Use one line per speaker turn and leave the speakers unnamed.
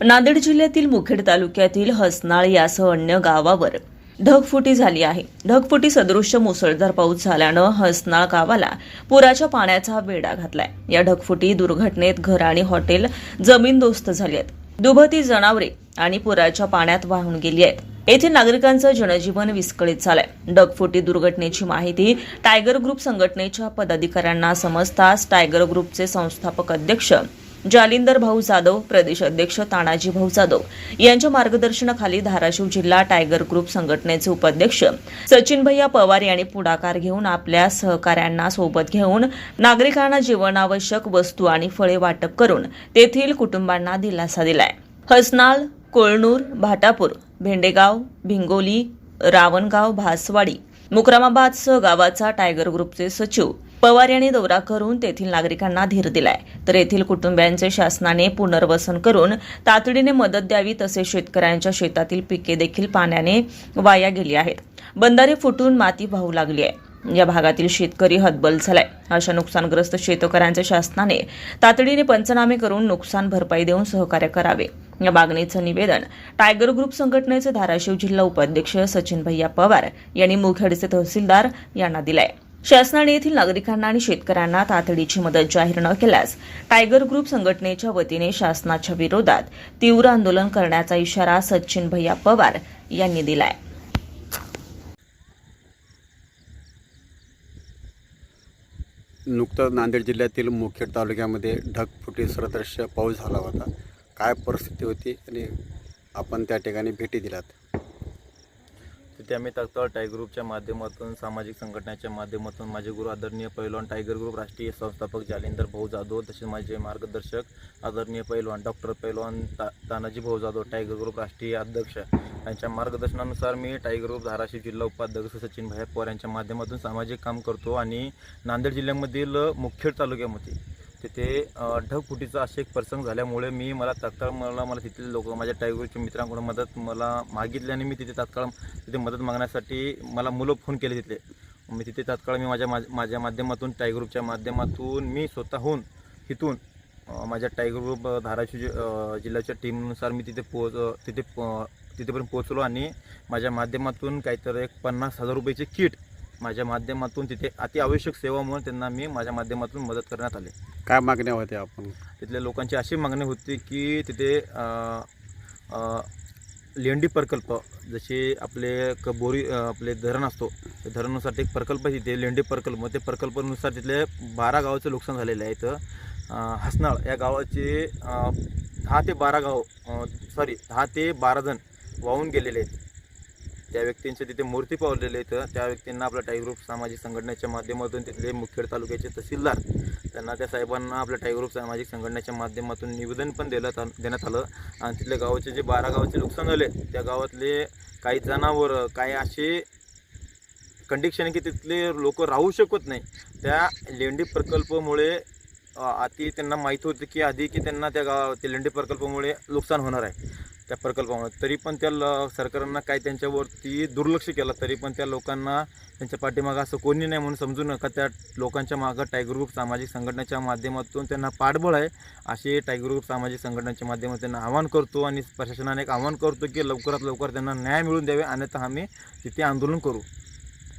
नांदेड जिल्ह्यातील मुखेड तालुक्यातील हसनाळ यासह अन्य गावावर ढगफुटी झाली आहे. ढगफुटी सदृश्य मुसळधार पाऊस झाल्यानं हसनाळ गावाला पुराच्या पाण्याचा वेढा घातलाय. या ढगफुटी दुर्घटनेत घर आणि हॉटेल जमीनदोस्त झाली आहेत. दुभती जनावरे आणि पुराच्या पाण्यात वाहून गेली आहेत. येथे नागरिकांचं जनजीवन विस्कळीत झालंय. डगफुटी दुर्घटनेची माहिती टायगर ग्रुप संघटनेच्या पदाधिकाऱ्यांना समजताच टायगर ग्रुपचे संस्थापक अध्यक्ष जालिंदर भाऊ जाधव प्रदेश अध्यक्ष तानाजी भाऊ जाधव यांच्या मार्गदर्शनाखाली धाराशिव जिल्हा टायगर ग्रुप संघटनेचे उपाध्यक्ष सचिन भैया पवार यांनी पुढाकार घेऊन आपल्या सहकाऱ्यांना सोबत घेऊन नागरिकांना जीवनावश्यक वस्तू आणि फळे वाटप करून तेथील कुटुंबांना दिलासा दिलाय. हसनाळ कोळनूर भाटापूर भेंडेगाव भिंगोली रावणगाव भासवाडी मुक्रामाबादसह गावाचा टायगर ग्रुपचे सचिव पवार यांनी दौरा करून तेथील नागरिकांना धीर दिलाय. तर येथील कुटुंबियांचे शासनाने पुनर्वसन करून तातडीने मदत द्यावी तसेच शेतकऱ्यांच्या शेतातील पिके देखील पाण्याने वाया गेली आहेत. बंधारे फुटून माती वाहू लागली आहे. या भागातील शेतकरी हतबल झालाय. अशा नुकसानग्रस्त शेतकऱ्यांचे शासनाने तातडीने पंचनामे करून नुकसान भरपाई देऊन सहकार्य करावे. या मागणीचं निवेदन टायगर ग्रुप संघटनेचे धाराशिव जिल्हा उपाध्यक्ष सचिन भैया पवार यांनी मुखेडचे तहसीलदार यांना दिलाय. शासनाने येथील नागरिकांना आणि शेतकऱ्यांना तातडीची मदत जाहीर न केल्यास टायगर ग्रुप संघटनेच्या वतीने शासनाच्या विरोधात तीव्र आंदोलन करण्याचा इशारा सचिन भैया पवार यांनी दिलाय.
नुकतंच नांदेड जिल्ह्यातील मुखेड तालुक्यामध्ये ढगफुटी सदृश्य पाऊस झाला होता. काय परिस्थिती होती आणि आपण त्या ठिकाणी भेटी दिलात?
तिथे आम्ही तात्काळ टायगर ग्रुपच्या माध्यमातून सामाजिक संघटनेच्या माध्यमातून माझे गुरु आदरणीय पैलवान टायगर ग्रुप राष्ट्रीय संस्थापक जालिंदर भाऊ जाधव तसेच माझे मार्गदर्शक आदरणीय पैलवान डॉक्टर पैलवान ता तानाजी भाऊ जाधव टायगर ग्रुप राष्ट्रीय अध्यक्ष. यांच्या मार्गदर्शनानुसार मी टायगर ग्रुप धाराशिव जिल्हा उपाध्यक्ष सचिन भाई पवार यांच्या माध्यमातून सामाजिक काम करतो आणि नांदेड जिल्ह्यामधील मुखेड तालुक्यामध्ये तिथे ढगफुटीचा असे एक प्रसंग झाल्यामुळे मी मला तात्काळ मला मला तिथले लोक माझ्या टायगरच्या मित्रांकडून मदत मला मागितली आणि मी तिथे तात्काळ तिथे मदत मागण्यासाठी मला मुलं फोन केले तिथले. मी तिथे तात्काळ मी माझ्या माझ्या- माझ्या माध्यमातून टायगर ग्रुपच्या माध्यमातून मी स्वतःहून इथून माझ्या टायगर ग्रुप धाराशिव जि- जिल्ह्याच्या टीमनुसार मी तिथे पोच तिथे तिथेपर्यंत पोहोचलो आणि माझ्या माध्यमातून काहीतरी एक पन्नास हजार रुपयाचे किट माझ्या माध्यमातून तिथे अति आवश्यक सेवा म्हणून त्यांना मी माझ्या माध्यमातून मदत करण्यात आले.
काय मागण्या होत्या आपण?
तिथल्या लोकांची अशी मागणी होती की तिथे लेंडी प्रकल्प जसे आपले क बोरी अ, आपले धरण असतो त्या धरणानुसार ते एक प्रकल्प आहे तिथे लेंडी प्रकल्प ते प्रकल्पानुसार तिथले बारा गावाचे नुकसान झालेले आहेत अ, हसनाळ या गावाचे दहा ते बारा गाव सॉरी दहा ते बारा जण वाहून गेलेले आहेत. त्या व्यक्तींचे तिथे मूर्ती पावलेले आहेत. त्या व्यक्तींना आपल्या टायगर ग्रुप सामाजिक संघटनेच्या माध्यमातून तिथले मुखेड तालुक्याचे तहसीलदार त्यांना त्या साहेबांना आपल्या टायगर ग्रुप सामाजिक संघटनेच्या माध्यमातून निवेदन पण देण्यात आलं देण्यात आलं. आणि तिथल्या गावाचे जे बारा गावाचे नुकसान झाले त्या गावातले काही जनावरं काही असे कंडिशन आहे की तिथले लोक राहू शकत नाही. त्या लेंडी प्रकल्पामुळे आधी त्यांना माहीत होतं की आधी की त्यांना त्या गाव लेंडी प्रकल्पामुळे नुकसान होणार आहे. त्या प्रकल्पामुळे. तरी पण त्या ल सरकारांना काय त्यांच्यावरती दुर्लक्ष केलं तरी पण त्या लोकांना त्यांच्या पाठीमागं असं कोणी नाही म्हणून समजू नका. त्या लोकांच्या मागं टायगर ग्रुप सामाजिक संघटनेच्या माध्यमातून त्यांना पाठबळ आहे. असे टायगर ग्रुप सामाजिक संघटनेच्या माध्यमातून त्यांना आवाहन करतो आणि प्रशासनाने एक आवाहन करतो की लवकरात लवकर त्यांना न्याय मिळून द्यावे. अन्यथा आम्ही तिथे आंदोलन करू.